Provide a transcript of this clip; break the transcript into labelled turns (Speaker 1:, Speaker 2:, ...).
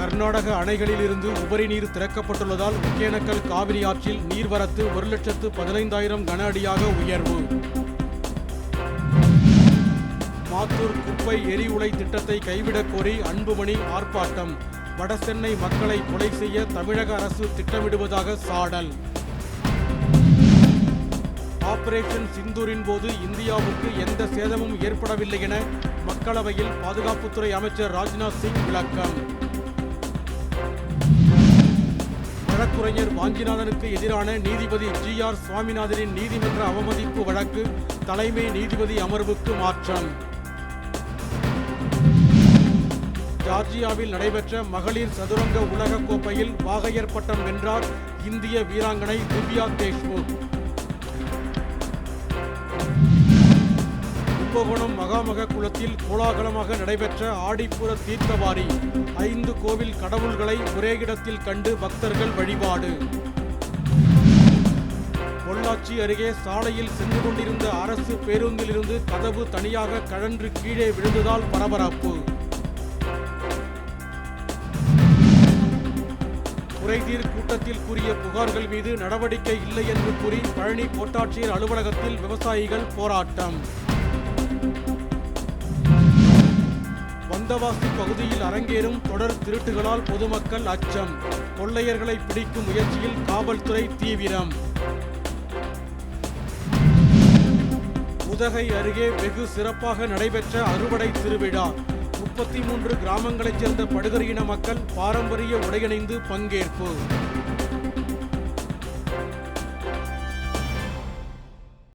Speaker 1: கர்நாடக அணைகளிலிருந்து உபரி நீர் திறக்கப்பட்டுள்ளதால் ஒகேனக்கல் காவிரி ஆற்றில் நீர்வரத்து ஒரு லட்சத்து பதினைந்தாயிரம் கன அடியாக உயர்வு. மாத்தூர் குப்பை எரிவுலை திட்டத்தை கைவிடக் கோரி அன்புமணி ஆர்ப்பாட்டம். வடசென்னை மக்களை கொலை செய்ய தமிழக அரசு திட்டமிடுவதாக சாடல். ஆபரேஷன் சிந்தூரின் போது இந்தியாவுக்கு எந்த சேதமும் ஏற்படவில்லை என மக்களவையில் பாதுகாப்புத்துறை அமைச்சர் ராஜ்நாத் சிங் விளக்கம். வழக்குரைஞர் வாஞ்சிநாதனுக்கு எதிரான நீதிபதி ஜி ஆர் சுவாமிநாதனின் நீதிமன்ற அவமதிப்பு வழக்கு தலைமை நீதிபதி அமர்வுக்கு மாற்றம். ஜார்ஜியாவில் நடைபெற்ற மகளிர் சதுரங்க உலகக் கோப்பையில் வாகையர் பட்டம் வென்றார் இந்திய வீராங்கனை திவ்யா தேஷ்முக். கும்பகோணம் மகாமக குளத்தில் கோலாகலமாக நடைபெற்ற ஆடிப்புற தீர்த்தவாரி ஐந்து கோவில் கடவுள்களை ஒரே இடத்தில் கண்டு பக்தர்கள் வழிபாடு. பொள்ளாச்சி அருகே சாலையில் சென்று கொண்டிருந்த அரசு பேருந்திலிருந்து கதவு தனியாக கழன்று கீழே விழுந்ததால் பரபரப்பு. குறைதீர் கூட்டத்தில் கூறிய புகார்கள் மீது நடவடிக்கை இல்லை என்று கூறி பழனி கோட்டாட்சியர் அலுவலகத்தில் விவசாயிகள் போராட்டம். வந்தவாசி பகுதியில் அரங்கேறும் தொடர் திருட்டுகளால் பொதுமக்கள் அச்சம். கொள்ளையர்களை பிடிக்கும் முயற்சியில் காவல்துறை தீவிரம். உதகை அருகே வெகு சிறப்பாக நடைபெற்ற அறுவடை திருவிழா. முப்பத்தி மூன்று கிராமங்களைச் சேர்ந்த படுகர் இன மக்கள் பாரம்பரிய உடையணிந்து பங்கேற்பு.